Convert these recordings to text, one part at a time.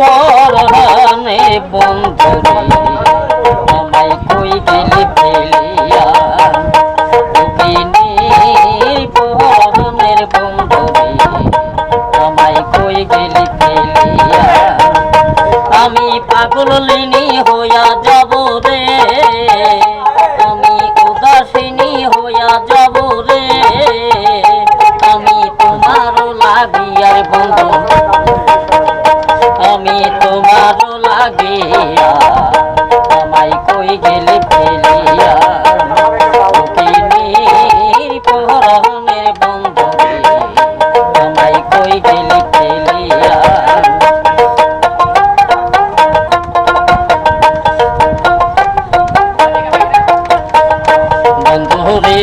পরানে বন্ধু কই গেলি আমায় কই গেলি আমি পাগল লিনি হইয়া যাব রে, আমি উদাসিনী হইয়া যাব রে। আমি তোমারও লাগিয়ার বন্ধু। বন্ধুরে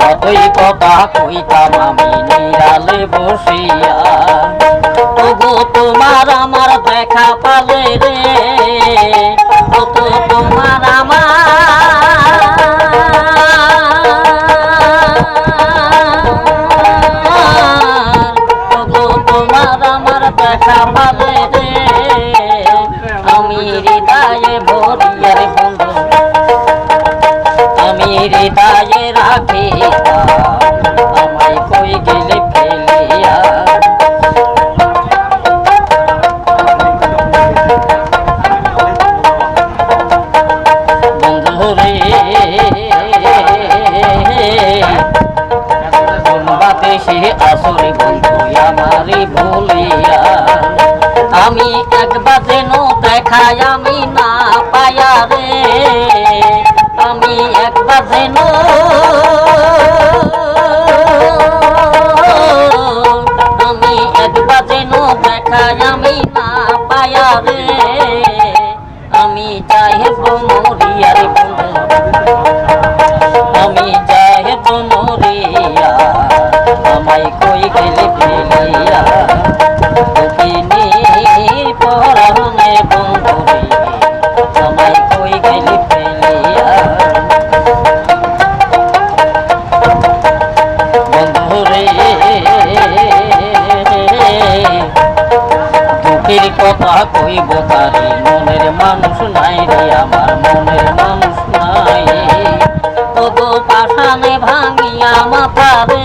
কতই কথা কইতাম আমি নিরালে বসিয়া। তবু তোমার আমার দেখা পালে রে। হৃদয়ে ভরিয়ার বন্ধু আমি হৃদয়ে রাখি আমায় কই গেলে ফেলিয়া আসরে ভুলিয়া আমি একবার যেন দেখায় না পায়া রে। আমি চাইব মরিয়ার প্রেমের কথা কইব তারে। মনের মানুষ নাই রে, আমার মনের মানুষ নাই। তবু পাশানে ভাঙিয়া মাথা রে,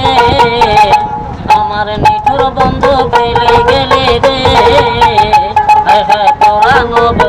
আমার নিঠুর বন্ধু পেলে গেলে রে। হ্যাঁ হ্যাঁ তোরা নব